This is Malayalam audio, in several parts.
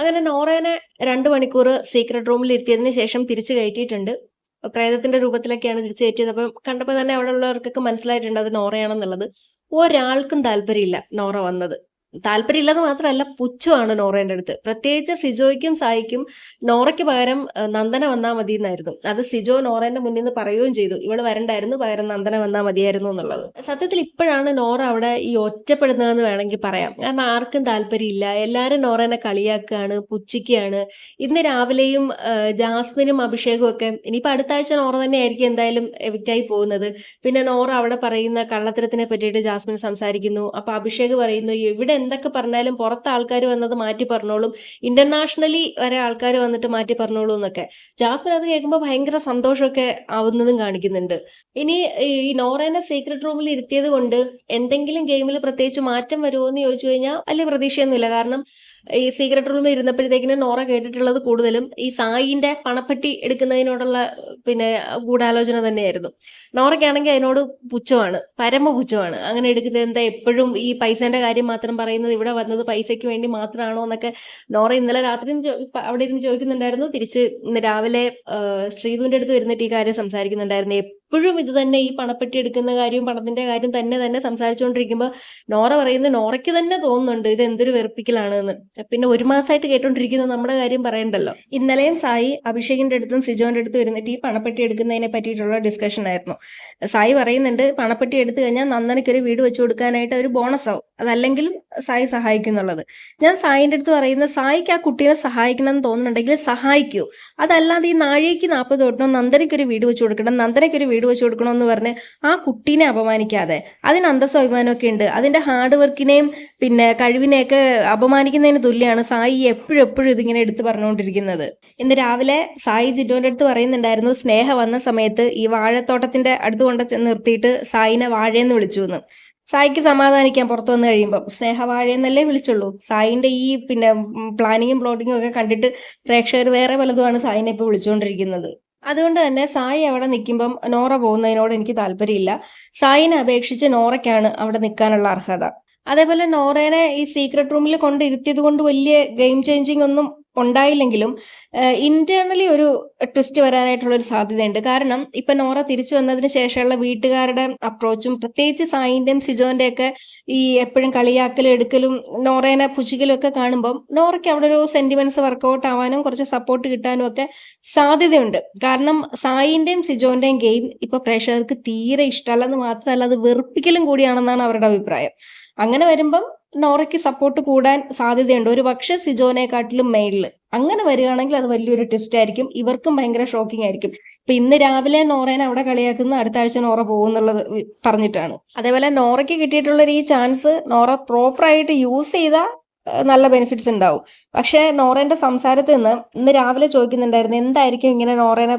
അങ്ങനെ നോറേനെ രണ്ട് മണിക്കൂർ സീക്രട്ട് റൂമിൽ ഇരുത്തിയതിന് ശേഷം തിരിച്ചു കയറ്റിയിട്ടുണ്ട്. പ്രേതത്തിന്റെ രൂപത്തിലൊക്കെയാണ് തിരിച്ചു കയറ്റിയത്. അപ്പം കണ്ടപ്പോൾ തന്നെ അവിടെ ഉള്ളവർക്കൊക്കെ മനസ്സിലായിട്ടുണ്ട് അത് നോറയാണെന്നുള്ളത്. ഒരാൾക്കും താല്പര്യമില്ല നോറ വന്നത്. താല്പര്യമില്ലെന്ന് മാത്രമല്ല പുച്ഛമാണ് നോറേന്റെ അടുത്ത്. പ്രത്യേകിച്ച് സിജോയ്ക്കും സായിക്കും നോറയ്ക്ക് പകരം നന്ദന വന്നാൽ മതി എന്നായിരുന്നു അത് സിജോ നോറേന്റെ മുന്നിൽ നിന്ന് പറയുകയും ചെയ്തു. ഇവൾ വരണ്ടായിരുന്നു പകരം നന്ദന വന്നാൽ മതിയായിരുന്നു എന്നുള്ളത്. സത്യത്തിൽ ഇപ്പോഴാണ് നോറ അവിടെ ഈ ഒറ്റപ്പെടുന്നതെന്ന് വേണമെങ്കിൽ പറയാം. കാരണം ആർക്കും താല്പര്യമില്ല. എല്ലാവരും നോറേനെ കളിയാക്കുകയാണ് പുച്ഛിക്കുകയാണ്. ഇന്ന് രാവിലെയും ജാസ്മിനും അഭിഷേകും ഒക്കെ ഇനിയിപ്പോൾ അടുത്ത ആഴ്ച നോറ തന്നെ ആയിരിക്കും എന്തായാലും എവിക്റ്റായി പോകുന്നത്. പിന്നെ നോറ അവിടെ പറയുന്ന കള്ളത്തരത്തിനെ പറ്റിയിട്ട് ജാസ്മിൻ സംസാരിക്കുന്നു. അപ്പോൾ അഭിഷേക് പറയുന്നു ഇവിടെ എന്തൊക്കെ പറഞ്ഞാലും പുറത്ത് ആൾക്കാർ വന്നത് മാറ്റി പറഞ്ഞോളും. ഇന്റർനാഷണലി വരെ ആൾക്കാർ വന്നിട്ട് മാറ്റി പറഞ്ഞോളൂ എന്നൊക്കെ. ജാസ്മിൻ അത് കേൾക്കുമ്പോൾ ഭയങ്കര സന്തോഷമൊക്കെ ആവുന്നതും കാണിക്കുന്നുണ്ട്. ഇനി ഈ നോറേനെ സീക്രട്ട് റൂമിൽ ഇരുത്തിയത് കൊണ്ട് എന്തെങ്കിലും ഗെയിമിൽ പ്രത്യേകിച്ച് മാറ്റം വരുമോ എന്ന് ചോദിച്ചു കഴിഞ്ഞാൽ വലിയ പ്രതീക്ഷയൊന്നുമില്ല. കാരണം ഈ സീക്രട്ട് റൂമിൽ ഇരുന്നപ്പോഴത്തേക്കിനും നോറ കേട്ടിട്ടുള്ളത് കൂടുതലും ഈ സായിന്റെ പണപ്പെട്ടി എടുക്കുന്നതിനോടുള്ള പിന്നെ ഗൂഢാലോചന തന്നെയായിരുന്നു. നോറയ്ക്കാണെങ്കിൽ അതിനോട് പുച്ഛമാണ് പരമ പുച്ഛമാണ് അങ്ങനെ എടുക്കുന്നത് എന്താ എപ്പോഴും ഈ പൈസേന്റെ കാര്യം മാത്രം പറയുന്നത് ഇവിടെ വന്നത് പൈസയ്ക്ക് വേണ്ടി മാത്രമാണോ എന്നൊക്കെ നോറ ഇന്നലെ രാത്രി അവിടെ ഇരുന്ന് ചോദിക്കുന്നുണ്ടായിരുന്നു. തിരിച്ച് ഇന്ന് രാവിലെ ശ്രീധുവിന്റെ അടുത്ത് വരുന്നിട്ട് ഈ കാര്യം സംസാരിക്കുന്നുണ്ടായിരുന്നു. എപ്പോഴും ഇത് തന്നെ ഈ പണപ്പെട്ടി എടുക്കുന്ന കാര്യവും പണത്തിന്റെ കാര്യം തന്നെ തന്നെ സംസാരിച്ചുകൊണ്ടിരിക്കുമ്പോൾ നോറ പറയുന്നത് നോറയ്ക്ക് തന്നെ തോന്നുന്നുണ്ട് ഇത് എന്തൊരു വെറുപ്പിക്കലാണ് എന്ന് പിന്നെ ഒരു മാസമായിട്ട് കേട്ടോണ്ടിരിക്കുന്ന നമ്മുടെ കാര്യം പറയണ്ടല്ലോ. ഇന്നലെയും സായി അഭിഷേകിന്റെ അടുത്തും സിജോന്റെ അടുത്തും ഇരുന്നിട്ട് ഈ പണപ്പെട്ടി എടുക്കുന്നതിനെ പറ്റിയിട്ടുള്ള ഡിസ്കഷൻ ആയിരുന്നു. സായി പറയുന്നുണ്ട് പണപ്പെട്ടി എടുത്തു കഴിഞ്ഞാൽ നന്ദനയ്ക്ക് ഒരു വീട് വെച്ചു കൊടുക്കാനായിട്ട് ഒരു ബോണസ് ആവും. അതല്ലെങ്കിലും സായി സഹായിക്കും എന്നുള്ളത്. ഞാൻ സായിന്റെ അടുത്ത് പറയുന്ന സായിക്ക് ആ കുട്ടീനെ സഹായിക്കണം എന്ന് തോന്നുന്നുണ്ടെങ്കിൽ സഹായിക്കൂ. അതല്ലാതെ ഈ നാഴേക്ക് നാൽപ്പത് തൊട്ടണം നന്ദനയ്ക്ക് ഒരു വീട് വെച്ചു കൊടുക്കണം നന്ദനയ്ക്ക് ഒരു വീട് വെച്ചു വെച്ച് കൊടുക്കണമെന്ന് പറഞ്ഞ് ആ കുട്ടീനെ അപമാനിക്കാതെ അതിന് അന്തസ്വാഭിമാനമൊക്കെ ഉണ്ട്. അതിന്റെ ഹാർഡ് വർക്കിനെയും പിന്നെ കഴിവിനെയൊക്കെ അപമാനിക്കുന്നതിന് തുല്യമാണ് സായി എപ്പോഴും എപ്പോഴും ഇതിങ്ങനെ എടുത്ത് പറഞ്ഞുകൊണ്ടിരിക്കുന്നത്. ഇന്ന് രാവിലെ സായി ജിറ്റോന്റെ അടുത്ത് പറയുന്നുണ്ടായിരുന്നു സ്നേഹ വന്ന സമയത്ത് ഈ വാഴത്തോട്ടത്തിന്റെ അടുത്ത് കൊണ്ട് നിർത്തിയിട്ട് സായിനെ വാഴയെന്ന് വിളിച്ചു എന്ന്. സായിക്ക് സമാധാനിക്കാൻ പുറത്തു വന്നു കഴിയുമ്പോൾ സ്നേഹവാഴയെന്നല്ലേ വിളിച്ചുള്ളൂ? സായിന്റെ ഈ പിന്നെ പ്ലാനിങ്ങും പ്ലോട്ടിങ്ങും ഒക്കെ കണ്ടിട്ട് പ്രേക്ഷകർ വേറെ പലതുമാണ് സായിനെ ഇപ്പോൾ വിളിച്ചുകൊണ്ടിരിക്കുന്നത്. അതുകൊണ്ട് തന്നെ സായി അവിടെ നിൽക്കുമ്പം നോറ പോകുന്നതിനോട് എനിക്ക് താല്പര്യമില്ല. സായിനെ അപേക്ഷിച്ച് നോറയ്ക്കാണ് അവിടെ നിൽക്കാനുള്ള അർഹത. അതേപോലെ നോറേനെ ഈ സീക്രട്ട് റൂമിൽ കൊണ്ടിരുത്തിയത് കൊണ്ട് വലിയ ഗെയിം ചേഞ്ചിങ് ഒന്നും ഉണ്ടായില്ലെങ്കിലും ഇന്റേണലി ഒരു ട്വിസ്റ്റ് വരാനായിട്ടുള്ള ഒരു സാധ്യതയുണ്ട്. കാരണം ഇപ്പൊ നോറ തിരിച്ചു വന്നതിന് ശേഷമുള്ള വീട്ടുകാരുടെ അപ്രോച്ചും പ്രത്യേകിച്ച് സായിന്റെയും സിജോന്റെ ഒക്കെ ഈ എപ്പോഴും കളിയാക്കലും എടുക്കലും നോറേനെ പുച്ഛിക്കലും ഒക്കെ കാണുമ്പോൾ നോറയ്ക്ക് അവിടെ ഒരു സെന്റിമെന്റ്സ് വർക്കൗട്ട് ആവാനും കുറച്ച് സപ്പോർട്ട് കിട്ടാനും ഒക്കെ സാധ്യതയുണ്ട്. കാരണം സായിന്റെയും സിജോന്റെയും ഗെയിം ഇപ്പൊ പ്രേക്ഷകർക്ക് തീരെ ഇഷ്ടമല്ലെന്ന് മാത്രമല്ല അത് വെറുപ്പിക്കലും കൂടിയാണെന്നാണ് അവരുടെ അഭിപ്രായം. അങ്ങനെ വരുമ്പം നോറയ്ക്ക് സപ്പോർട്ട് കൂടാൻ സാധ്യതയുണ്ട്. ഒരു പക്ഷെ സിജോനെക്കാട്ടിലും മെയിലിൽ അങ്ങനെ വരികയാണെങ്കിൽ അത് വലിയൊരു ട്വിസ്റ്റ് ആയിരിക്കും. ഇവർക്കും ഭയങ്കര ഷോക്കിംഗ് ആയിരിക്കും. ഇപ്പൊ ഇന്ന് രാവിലെ നോറേനെ അവിടെ കളിയാക്കുന്ന അടുത്ത ആഴ്ച നോറ പോകുന്നുള്ളത് പറഞ്ഞിട്ടാണ്. അതേപോലെ നോറയ്ക്ക് കിട്ടിയിട്ടുള്ള ഈ ചാൻസ് നോറ പ്രോപ്പറായിട്ട് യൂസ് ചെയ്താൽ നല്ല ബെനിഫിറ്റ്സ് ഉണ്ടാവും പക്ഷേ നോറേന്റെ സംസാരത്തിൽ നിന്ന് ഇന്ന് രാവിലെ ചോദിക്കുന്നുണ്ടായിരുന്നു എന്തായിരിക്കും ഇങ്ങനെ നോറേനെ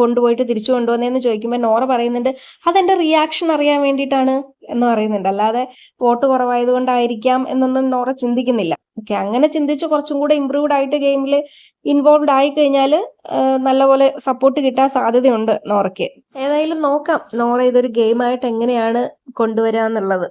കൊണ്ടുപോയിട്ട് തിരിച്ചു കൊണ്ടുവന്നതെന്ന് ചോദിക്കുമ്പോൾ നോറ പറയുന്നുണ്ട് അതെന്റെ റിയാക്ഷൻ അറിയാൻ വേണ്ടിയിട്ടാണ് എന്ന് പറയുന്നുണ്ട്. അല്ലാതെ വോട്ട് കുറവായത് കൊണ്ടായിരിക്കാം എന്നൊന്നും നോറ ചിന്തിക്കുന്നില്ല. ഓക്കെ അങ്ങനെ ചിന്തിച്ച് കുറച്ചും കൂടെ ഇമ്പ്രൂവ്ഡ് ആയിട്ട് ഗെയിമിൽ ഇൻവോൾവ് ആയി കഴിഞ്ഞാൽ നല്ലപോലെ സപ്പോർട്ട് കിട്ടാൻ സാധ്യതയുണ്ട് നോറയ്ക്ക്. ഏതായാലും നോക്കാം നോറ ഇതൊരു ഗെയിമായിട്ട് എങ്ങനെയാണ് കൊണ്ടുവരിക എന്നുള്ളത്